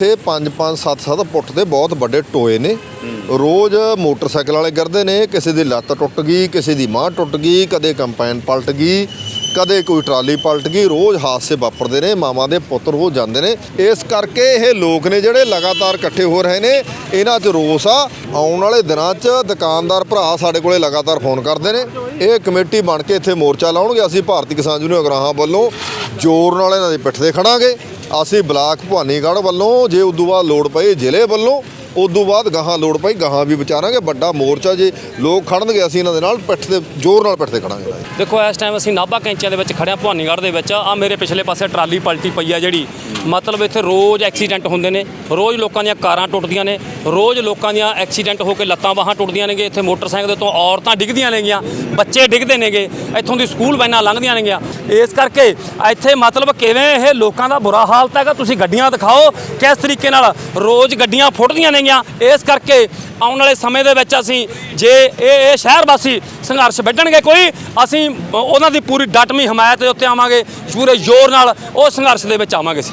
ਇਹ 5 5 7 7 ਫੁੱਟ ਦੇ ਬਹੁਤ ਵੱਡੇ ਟੋਏ ਨੇ। ਰੋਜ਼ ਮੋਟਰਸਾਈਕਲ ਵਾਲੇ ਕਰਦੇ ਨੇ ਕਿਸੇ ਦੀ ਲੱਤ ਟੁੱਟ ਗਈ ਕਿਸੇ ਦੀ ਮਾਂ ਟੁੱਟ ਗਈ ਕਦੇ ਕੰਪਾਈਨ ਪਲਟ ਗਈ ਕਦੇ ਕੋਈ ਟਰਾਲੀ ਪਲਟ ਗਈ ਰੋਜ਼ ਹਾਦਸੇ ਵਾਪਰਦੇ ਨੇ ਮਾਵਾਂ ਦੇ ਪੁੱਤਰ ਹੋ ਜਾਂਦੇ ਨੇ। ਇਸ ਕਰਕੇ ਇਹ ਲੋਕ ਨੇ ਜਿਹੜੇ ਲਗਾਤਾਰ ਇਕੱਠੇ ਹੋ ਰਹੇ ਨੇ ਇਹਨਾਂ 'ਚ ਰੋਸ ਆ। ਆਉਣ ਵਾਲੇ ਦਿਨਾਂ 'ਚ ਦੁਕਾਨਦਾਰ ਭਰਾ ਸਾਡੇ ਕੋਲੇ ਲਗਾਤਾਰ ਫੋਨ ਕਰਦੇ ਨੇ। ਇਹ ਕਮੇਟੀ ਬਣ ਕੇ ਇੱਥੇ ਮੋਰਚਾ ਲਾਉਣਗੇ ਅਸੀਂ ਭਾਰਤੀ ਕਿਸਾਨ ਯੂਨੀਅਨ ਅਗਰਾਹਾਂ ਵੱਲੋਂ ਜ਼ੋਰ ਨਾਲ ਇਹਨਾਂ ਦੇ ਪਿੱਠ ਤੇ ਖੜਾਂਗੇ। ਅਸੀਂ ਬਲਾਕ ਭਵਾਨੀਗੜ੍ਹ ਵੱਲੋਂ ਜੇ ਉਦੋਂ ਬਾਅਦ ਲੋੜ ਪਈ ਜ਼ਿਲ੍ਹੇ ਵੱਲੋਂ ਉਦੋਂ ਬਾਅਦ ਗਾਹਾਂ ਲੋੜ ਪਈ, ਗਾਹਾਂ ਵੀ ਵਿਚਾਰਾਂਗੇ, ਵੱਡਾ ਮੋਰਚਾ ਜੇ ਲੋਕ ਖੜਨਗੇ, ਅਸੀਂ ਇਹਨਾਂ ਦੇ ਨਾਲ ਪਿੱਠ ਤੇ ਜ਼ੋਰ ਨਾਲ ਪਿੱਠ ਤੇ ਖੜਾਂਗੇ ਦੇਖੋ, ਇਸ ਟਾਈਮ ਅਸੀਂ ਨਾਭਾ ਕੈਂਚੀਆਂ ਦੇ ਵਿੱਚ ਖੜਿਆ ਭਵਾਨੀਗੜ੍ਹ ਦੇ ਵਿੱਚ। ਆ ਮੇਰੇ ਪਿਛਲੇ ਪਾਸੇ ਟਰਾਲੀ ਪਲਟੀ ਪਈ ਆ ਜਿਹੜੀ। ਮਤਲਬ ਇੱਥੇ ਰੋਜ਼ ਐਕਸੀਡੈਂਟ ਹੁੰਦੇ ਨੇ, ਰੋਜ਼ ਲੋਕਾਂ ਦੀਆਂ ਕਾਰਾਂ ਟੁੱਟਦੀਆਂ ਨੇ, ਰੋਜ਼ ਲੋਕਾਂ ਦੀਆਂ ਐਕਸੀਡੈਂਟ ਹੋ ਕੇ ਲੱਤਾਂ ਬਾਹਾਂ ਟੁੱਟਦੀਆਂ ਨੇਗੇ ਇੱਥੇ ਮੋਟਰਸਾਈਕਲ ਦੇ ਤੋਂ ਔਰਤਾਂ ਡਿੱਗਦੀਆਂ ਨੇਗੀਆਂ, ਬੱਚੇ ਡਿੱਗਦੇ ਨੇਗੇ, ਇੱਥੋਂ ਦੀ ਸਕੂਲ ਵੈਨਾਂ ਲੰਘਦੀਆਂ ਨੇਗੀਆਂ। ਇਸ ਕਰਕੇ ਇੱਥੇ ਮਤਲਬ ਕਿਵੇਂ ਇਹ ਲੋਕਾਂ ਦਾ ਬੁਰਾ ਹਾਲਤ ਹੈਗਾ, ਤੁਸੀਂ ਗੱਡੀਆਂ ਦਿਖਾਓ, ਕਿਸ ਤਰੀਕੇ ਨਾਲ ਰੋਜ਼ ਗੱਡੀਆਂ ਫੁੱਟਦੀਆਂ ਨੇ। ਨੇਗੀਆਂ ਇਸ ਕਰਕੇ ਆਉਣ ਵਾਲੇ ਸਮੇਂ ਦੇ ਵਿੱਚ ਅਸੀਂ ਜੇ ਇਹ ਇਹ ਸ਼ਹਿਰ ਵਾਸੀ ਸੰਘਰਸ਼ ਵੱਢਣਗੇ ਕੋਈ, ਅਸੀਂ ਉਹਨਾਂ ਦੀ ਪੂਰੀ ਡਟਮੀ ਹਮਾਇਤ ਦੇ ਉੱਤੇ ਆਵਾਂਗੇ, ਪੂਰੇ ਜ਼ੋਰ ਨਾਲ ਉਹ ਸੰਘਰਸ਼ ਦੇ ਵਿੱਚ ਆਵਾਂਗੇ ਅਸੀਂ।